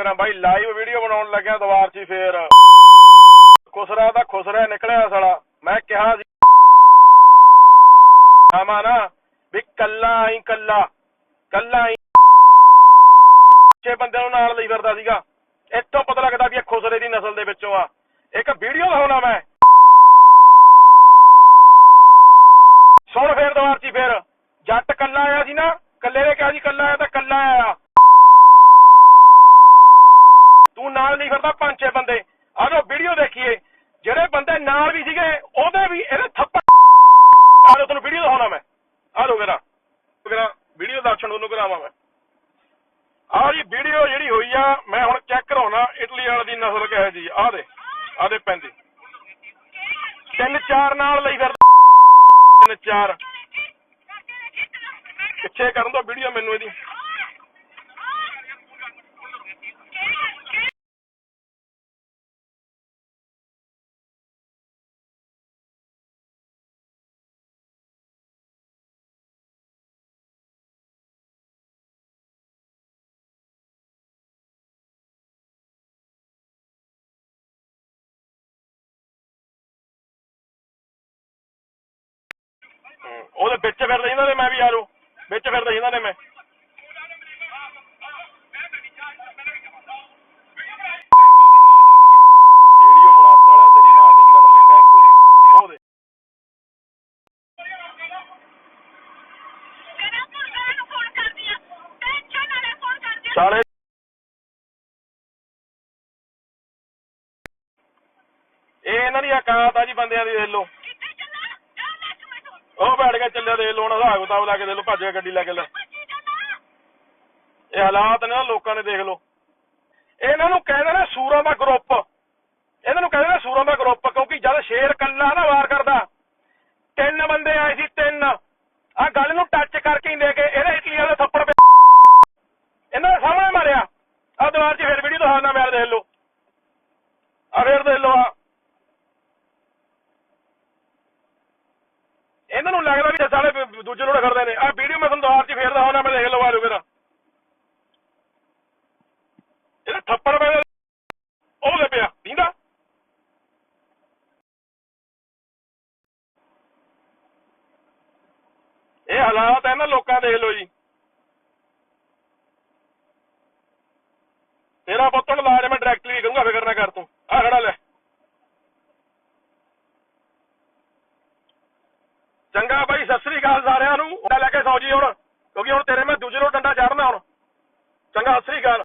ਕਰਾਂ ਬਾਈ live video ਬਣਾਉਣ ਲੱਗਿਆ ਦੁਬਾਰ 'ਚ ਫੇਰ। ਖੁਸਰਾ ਦਾ ਖੁਸਰਾ ਨਿਕਲਿਆ ਸਾਲਾ। ਮੈਂ ਕਿਹਾ ਸੀ ਆਮਾ ਨਾ, ਵੀ ਕੱਲਾ ਹੀ ਕੱਲਾ। ਕੱਲਾ ਹੀ ਛੇ ਬੰਦਿਆਂ ਨੂੰ ਨਾਲ ਲਈ ਫਿਰਦਾ ਸੀਗਾ। ਇੱਥੋਂ ਪਤਾ ਲੱਗਦਾ ਵੀ ਇਹ ਖੁਸਰੇ ਦੀ ਨਸਲ ਦੇ ਵਿੱਚੋਂ ਆ। ਇੱਕ ਵੀਡੀਓ ਦਿਖਾਉਣਾ ਮੈਂ। ਸੁਣ ਫੇਰ ਦੁਬਾਰ 'ਚ ਹੀ ਫੇਰ ਜੱਟ ਕੱਲਾ ਆਇਆ ਸੀ ਨਾ ਕੱਲੇ ਨੇ ਕਿਹਾ ਜੀ ਕੱਲਾ ਆਇਆ ਤਾਂ ਕੱਲਾ ਆਇਆ ਤੂੰ ਨਾਲ ਨਹੀਂ ਫਿਰਦਾ ਪੰਜ ਛੇ ਬੰਦੇ ਆ ਲੋ ਵੀਡੀਓ ਦੇਖੀਏ ਜਿਹੜੇ ਬੰਦੇ ਨਾਲ ਵੀ ਸੀਗੇ ਉਹਦੇ ਵੀ ਇਹਦੇ ਥੱਪੜ ਆ ਲੋ ਤੁਹਾਨੂੰ ਵੀਡੀਓ ਦਿਖਾਉਣਾ ਮੈਂ ਆ ਲੋ ਮੇਰਾ ਮੇਰਾ ਵੀਡੀਓ ਤੁਹਾਨੂੰ ਕਰਾਵਾਂ ਮੈਂ। ਆ ਜੀ ਵੀਡੀਓ ਜਿਹੜੀ ਹੋਈ ਆ, ਮੈਂ ਹੁਣ ਚੈੱਕ ਕਰਾਉਣਾ ਇਟਲੀ ਵਾਲੇ ਦੀ ਨਸਲ ਕਿਹੋ ਜੀ ਆ। ਦੇ ਆ ਦੇ ਪੈਂਦੀ। ਤਿੰਨ ਚਾਰ ਨਾਲ ਲਈ ਫਿਰਦਾ ਤਿੰਨ ਚਾਰ। ਪਿੱਛੇ ਕਰਨ ਦੋ ਵੀਡੀਓ ਮੈਨੂੰ ਇਹਦੀ। ਉਹਦੇ ਵਿੱਚ ਫਿਰਦਾ ਇਹਨਾਂ ਨੇ ਮੈਂ ਵੀ ਆ ਲੋ ਵਿੱਚ ਫਿਰਦਾ ਇਹਨਾਂ ਨੇ ਮੈਂ। ਵੀਡੀਓ ਬਣਾ ਸਾਲਿਆ ਤੇਰੀ ਮਾਂ ਦੀ ਲੰਤਰੀ ਟੈਂਪੋ ਦੀ। ਉਹ ਦੇ। ਸਾਲੇ। ਇਹ ਇਹਨਾਂ ਦੀ ਔਕਾਤ ਆ ਜੀ ਬੰਦਿਆਂ ਦੀ ਦੇਖ ਲਓ। ਉਹ ਬੈਠ ਕੇ ਚੱਲਿਆ ਦੇ ਲੋਨ ਹਿਸਾਬ ਕਿਤਾਬ ਲਾ ਕੇ ਦੇ ਲੋ ਭੱਜ ਕੇ ਗੱਡੀ ਲੈ ਕੇ ਲੈ ਇਹ ਹਾਲਾਤ ਨੇ ਲੋਕਾਂ ਨੇ ਦੇਖ ਲੋ ਇਹਨਾਂ ਨੂੰ ਕਹਿੰਦੇ ਨੇ ਸੂਰਾਂ ਦਾ ਗਰੁੱਪ ਇਹਨਾਂ ਨੂੰ ਕਹਿੰਦੇ ਨੇ ਸੂਰਾਂ ਦਾ ਗਰੁੱਪ ਕਿਉਂਕਿ ਜਦ ਸ਼ੇਰ ਕੱਲਾ ਨਾ ਵਾਰ ਕਰਦਾ, ਤਿੰਨ ਬੰਦੇ ਆਏ ਸੀ, ਤਿੰਨ। ਆ ਗੱਲ ਨੂੰ ਟੱਚ ਕਰਕੇ ਹੀ ਦੇ ਕੇ ਇਹਦੇ ਇਟਲੀ ਵਾਲੇ ਥੱਪੜ ਇਹਨਾਂ ਨੇ ਸਾਹਮਣੇ ਮਾਰਿਆ। ਆ ਦੀਵਾਰ 'ਚ ਫਿਰ ਵੀਡੀਓ ਦਿਖਾਉਣਾ ਮੈਂ ਦੇਖ ਲਓ। ਆ ਫਿਰ ਦੇਖ ਲਓ ਇਹਨਾਂ ਨੂੰ ਲੱਗਦਾ ਵੀ ਸਾਲੇ ਦੂਜੇ ਲੋੜ ਖੜਦੇ ਨੇ। ਆ ਵੀਡੀਓ ਮੈਂ ਤੁਹਾਨੂੰ ਦੁਆਰ 'ਚ ਫੇਰਦਾ ਹੋਣਾ ਮੈਂ ਦੇਖ ਲਵਾ ਲੂ ਮੇਰਾ ਇਹਦਾ ਥੱਪੜ ਮੈਂ ਉਹ ਲੈ ਪਿਆ, ਪੀਂਦਾ। ਇਹ ਹਾਲਾਤ ਹੈ ਨਾ ਲੋਕਾਂ ਦੇਖ ਲੋ ਜੀ। ਚੰਗਾ ਬਾਈ ਸਤਿ ਸ੍ਰੀ ਅਕਾਲ ਸਾਹਿਬ